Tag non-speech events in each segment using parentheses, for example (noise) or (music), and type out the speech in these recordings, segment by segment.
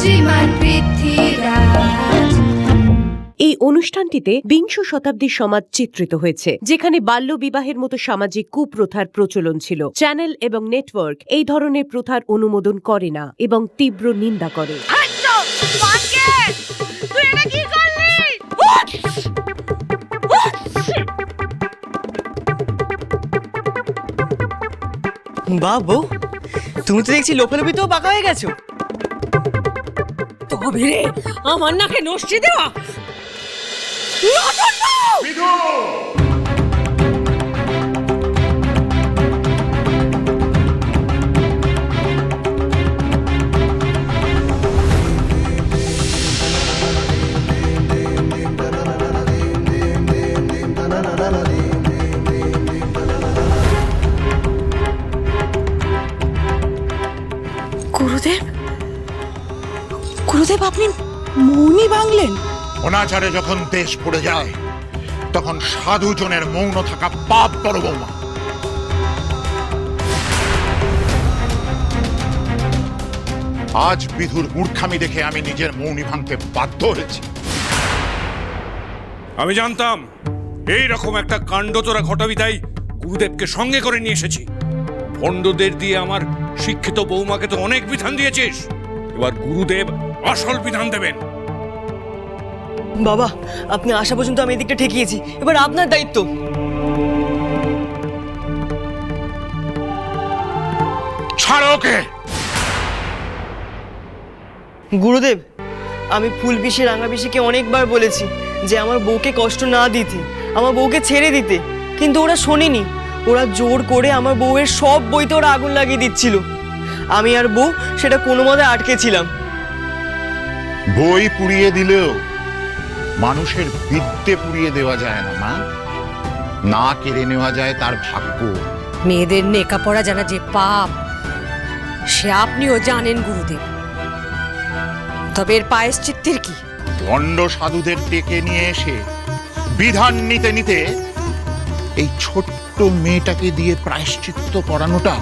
শ্রীমান পৃথ্বীরাজ এই অনুষ্ঠানটিতে বিংশ শতাব্দীর সমাজ চিত্রিত হয়েছে যেখানে বাল্যবিবাহের মতো সামাজিক কুপ্রথার প্রচলন ছিল। চ্যানেল এবং নেটওয়ার্ক এই ধরনের প্রথার অনুমোদন করে না এবং তীব্র নিন্দা করে। বাবু তুমি তো দেখছি লোফালোপিতেও পাকা হয়ে গেছো। তবে রে? আমার নাকে নষ্টি দেওয়া? গুরুদেব গুরুদেব আপনি মৌনি ভাঙলেন অনাচারে যখন দেশ পড়ে যায় তখন সাধুজনের মৌন থাকা পাপ বড় বৌমা। আজ বিধুর মূর্খামি দেখে আমি নিজের মৌনি ভাঙতে বাধ্য হয়েছি। আমি জানতাম এই রকম একটা কাণ্ড তোরা ঘটাবি তাই গুরুদেবকে সঙ্গে করে নিয়ে এসেছি। ভণ্ডদের দিয়ে আমার শিক্ষিত বৌমাকে তো অনেক বিধান দিয়েছিস। এবার গুরুদেব আসল বিধান দেবেন। বাবা আপনি আসা পর্যন্ত আমি এদিকটা ঠেকিয়েছি। এবার আপনার দায়িত্ব। ছাড়ো ওকে। গুরুদেব আমি ফুল পিসে রাঙা পিসিকে অনেকবার বলেছি যে আমার বউকে কষ্ট না দিতে আমার বউকে ছেড়ে দিতে। কিন্তু ওরা শোনেনি। ওরা জোর করে আমার বউয়ের সব বইতে ওরা আগুন লাগিয়ে দিচ্ছিল। আমি আর বউ সেটা কোনো মতে আটকে ছিলাম। বই পুড়িয়ে দিলেও মানুষের বিদ্যে পুড়িয়ে দেওয়া যায় না মা। না কেড়ে নেওয়া যায় তার ভাগ্য। মেয়েদের নেকা পড়া জানা যে পাপ সে আপনিও জানেন গুরুদেব। তবে এর পায়েশ্চিত্তের কি? দণ্ড সাধুদের ডেকে নিয়ে এসে বিধান নিতে নিতে এই ছোট্ট মেয়েটাকে দিয়ে প্রায়শ্চিত্ত করানোটা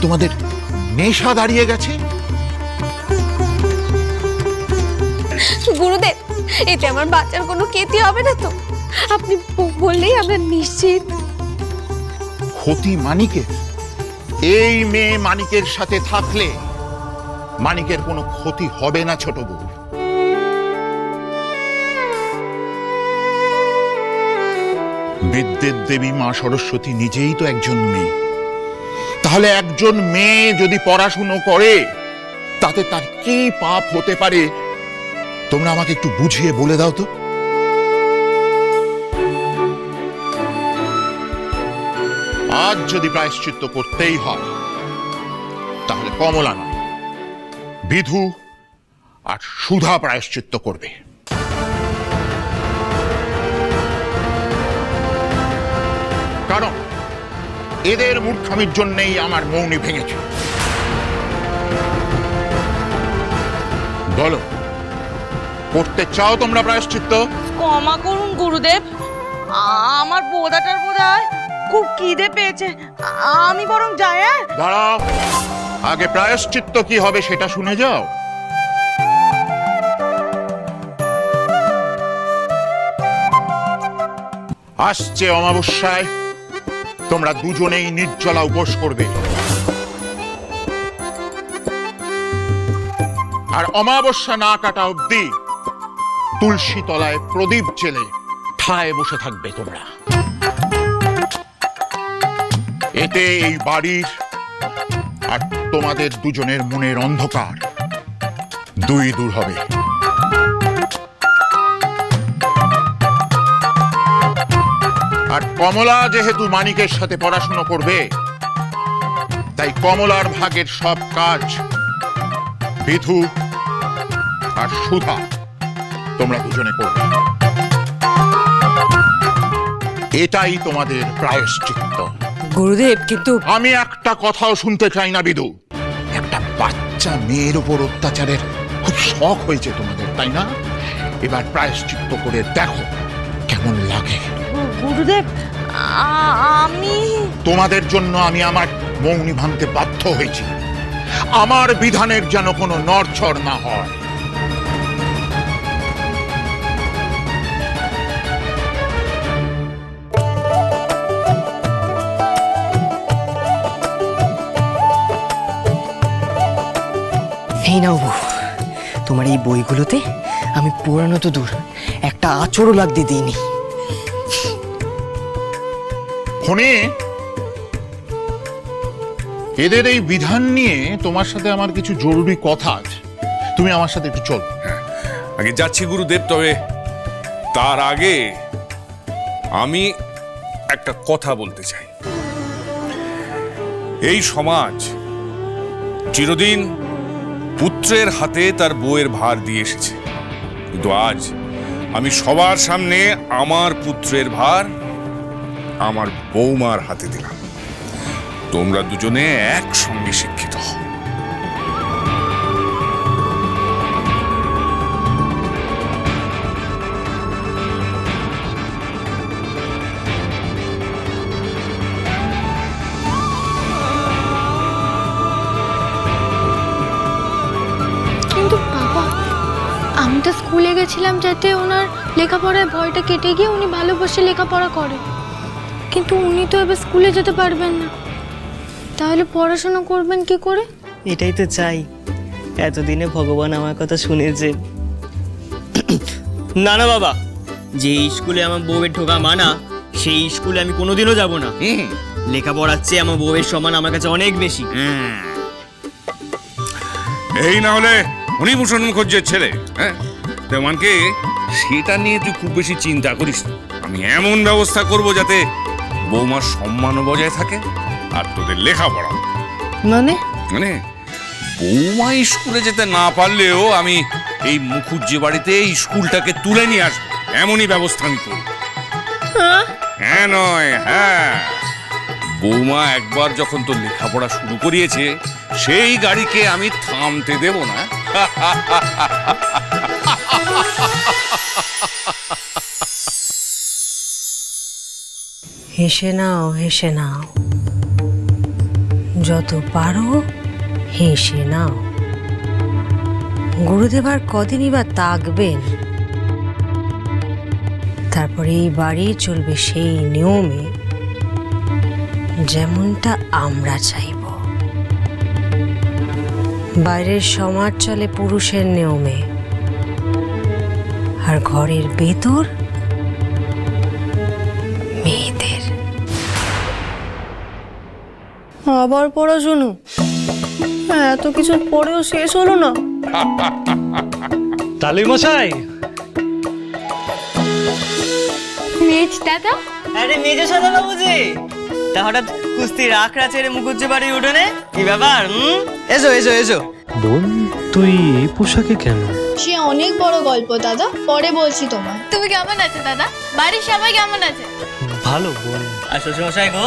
তোমাদের নেশা দাঁড়িয়ে গেছে? গুরুদেব, এতে আমার বাচ্চার কোনো ক্ষতি হবে না তো। আপনি বললেই আমরা নিশ্চিত। ক্ষতি মানিকের? এই মেয়ে মানিকের সাথে থাকলে মানিকের কোনো ক্ষতি হবে না, ছোট বউ। বিদ্যের দেবী মা সরস্বতী নিজেই তো একজন মেয়ে। তাহলে একজন মেয়ে যদি পড়াশুনো করে, তাতে তার কি পাপ হতে পারে? তোমরা আমাকে একটু বুঝিয়ে বলে দাও তো। আজ যদি প্রায়শ্চিত্ত করতেই হয়, তাহলে কমলা নয়, বিধু আর সুধা প্রায়শ্চিত্ত করবে। কারণ এদের মূর্খামির জন্যেই আমার মৌনি ভেঙেছে। বলো করতে চাও তোমরা প্রায়শ্চিত্ত? ক্ষমা করুন গুরুদেব। আমার বোধাটার বোধ হয় খুব খিদে পেয়েছে। আমি বরং যাই হ্যাঁ? দাঁড়াও। আগে প্রায়শ্চিত্ত কি হবে সেটা শুনে যাও। আসছে অমাবস্যায়। তোমরা দুজনেই নির্জলা উপোস করবে। আর অমাবস্যা না কাটা অব্দি তুলসী তলায় প্রদীপ জেলে ঠায় বসে থাকবে তোমরা। এতে এই বাড়ির আর তোমাদের দুজনের মনের অন্ধকার দুই দূর হবে। আর কমলা যেহেতু মানিকের সাথে পড়াশুনো করবে, তাই কমলার ভাগের সব কাজ বিধু আর সুধা তোমরা দুজনে করবে এটাই তোমাদের প্রায়শ্চিত্ত। গুরুদেব কিন্তু আমি একটা কথাও শুনতে চাই না বিদু। একটা বাচ্চা মেয়ের উপর অত্যাচারের খুব শখ হয়েছে তোমাদের তাই না? এবার প্রায়শ্চিত্ত করে দেখো কেমন লাগে। গুরুদেব আমি তোমাদের জন্য আমি আমার মৌনি ভাঙতে বাধ্য হয়েছি। আমার বিধানের যেন কোনো নড়ছড় না হয়। তোমার এই বইগুলোতে আমি পুরানো তো দূর একটা আচরও লাগতে দিইনি। ফোনে এদের এই বিধান নিয়ে তোমার সাথে আমার কিছু জরুরি কথা আছে। তুমি আমার সাথে একটু চল। আগে যাচ্ছি গুরুদেব তবে তার আগে আমি একটা কথা বলতে চাই। এই সমাজ চিরদিন পুত্রের হাতে তার বউয়ের ভার দিয়ে এসেছে। কিন্তু আজ আমি সবার সামনে আমার পুত্রের ভার আমার বৌমার হাতে দিলাম। তোমরা দুজনে একসঙ্গে শিক্ষিত হও। গেছিলাম যাতে ওনার লেখাপড়ায় ভয়টা কেটে গিয়ে উনি ভালোবাসে লেখাপড়া করে কিন্তু উনি তো এবার স্কুলে যেতে পারবেন না। তাহলে পড়াশোনা করবেন কি করে? এটাই তো চাই। এতদিনে ভগবান আমার কথা শুনেছে না না বাবা। যে স্কুলে আমার বউয়ের ঢোকা মানা সেই স্কুলে আমি কোনোদিনও যাব না। লেখাপড়ার চেয়ে আমার বউয়ের সমান আমার কাছে অনেক বেশি। এই না হলে উনি ভূষণ মুখর্জের ছেলে হ্যাঁ? তেমনকে সেটা নিয়ে তুই খুব বেশি চিন্তা করিস না। আমি এমন ব্যবস্থা করব যাতে বৌমার সম্মানও বজায় থাকে আর তোদের লেখাপড়া। মানে? মানে বৌমা স্কুলে যেতে না পারলেও আমি এই মুখুজ্জি বাড়িতে স্কুলটাকে তুলে নিয়ে আসব। এমনই ব্যবস্থা আমি করব। হ্যাঁ নয় হ্যাঁ। বৌমা একবার যখন তোর লেখাপড়া শুরু করিয়েছে সেই গাড়িকে আমি থামতে দেব না। (laughs) হেসে নাও হেসে নাও। যত পারো, হেসে নাও। গুরুদেব আর কদিনই বা তাকবেন? তারপরে এই বাড়ি চলবে সেই নিয়মে, যেমনটা আমরা চাইব। বাইরের সমাজ চলে পুরুষের নিয়মে, আর ঘরের ভেতর আবার পড়াশুনো হ্যাঁ, এত কিছুর পরেও শেষ হলো না। তালুই মশাই। মেজ দাদা? আরে মেজো সাদা বাবু তা হঠাৎ কুস্তি রাখ রাচের মুখুজ্জি বাড়ি উঠোনে কি ব্যাপার হুম? এসো এসো এসো। বোন তুই এই পোশাকে কেন? সে অনেক বড় গল্প দাদা পরে বলছি তোমায়। তুমি কেমন আছো দাদা? বাড়ির সবাই কেমন আছে? ভালো বোন। আর শ্বশুরমশাই গো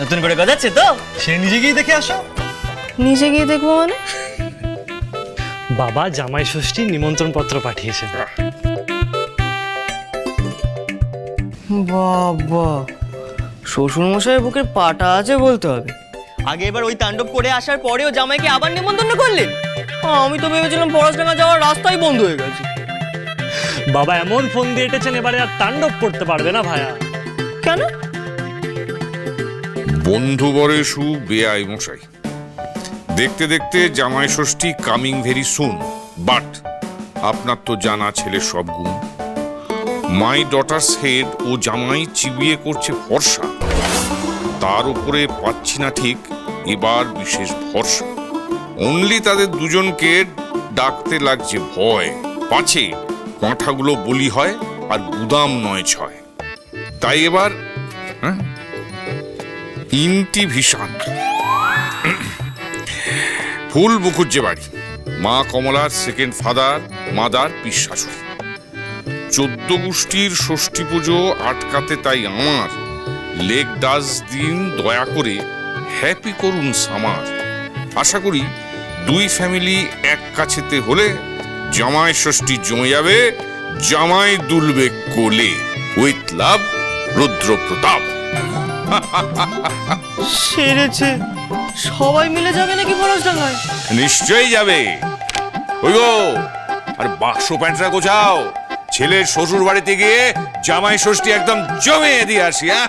নতুন করে গজাচ্ছে তো? সে নিজে গিয়ে দেখে আসো। নিজে গিয়ে দেখব মানে? বাবা জামাই ষষ্ঠীর নিমন্ত্রণ পত্র পাঠিয়েছে। বাবা শ্বশুরমশাইয়ের বুকের পাটা আছে বলতে হবে। আগে এবার ওই তাণ্ডব করে আসার পরেও জামাইকে আবার নিমন্ত্রণ করলেন? আমি তো ভেবেছিলাম পড়াশোনা যাওয়ার রাস্তাই বন্ধ হয়ে গেছে। বাবা এমন ফোন দিয়ে এটেছেন এবারে আর তাণ্ডব করতে পারবে না ভায়া। কেন? বন্ধু বরে বরেশু, বেআই মশাই। দেখতে দেখতে Jamai Shashthi coming very soon but আপনার তো জানা ছেলে সব গুণ। মাই ডটার্স হেড ও জামাই চিবিয়ে করছে ভরসা। তার উপরে পাচ্ছি না ঠিক, এবার বিশেষ ভরসা। অনলি তাদের দুজনকে ডাকতে লাগছে ভয়। পাছে পাঁঠাগুলো বলি হয় আর গুদাম নয় ছয়। তাই এবার হ্যাঁ? ইনটিভিশন ফুল মুখুজ্জে বাড়ি। মা কমলার সেকেন্ড ফাদার মাদার পিসাশুড়ি চোদ্দ গোষ্ঠীর ষষ্ঠী পুজো আটকাতে তাই আমার। লেগ ডাস দিন দয়া করে হ্যাপি করুন সামার। আশা করি দুই ফ্যামিলি এক কাছেতে হলে জামাই ষষ্ঠী জমে যাবে, জামাই দুলবে কোলে। উইথ লাভ রুদ্র প্রতাপ সেরেছে। সবাই মিলে যাবে নাকি পড়াশোনায় নিশ্চয়ই যাবে। ওই গো, আর বাক্স প্যান্টটা গোছাও। ছেলের শ্বশুর বাড়িতে গিয়ে জামাই ষষ্ঠী একদম জমিয়ে দিয়ে আসি হ্যাঁ?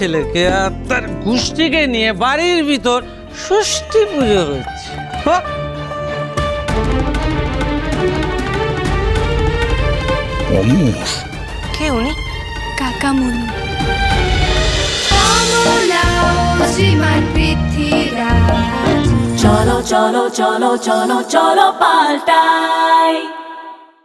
ছেলেকে আর তার গোষ্ঠীকে নিয়ে বাড়ির ভিতর ষষ্ঠী পুজো হচ্ছে? কে উনি? শ্রীমান পৃথ্বীরাজ চলো চলো চলো চলো চলো পাল্টাই।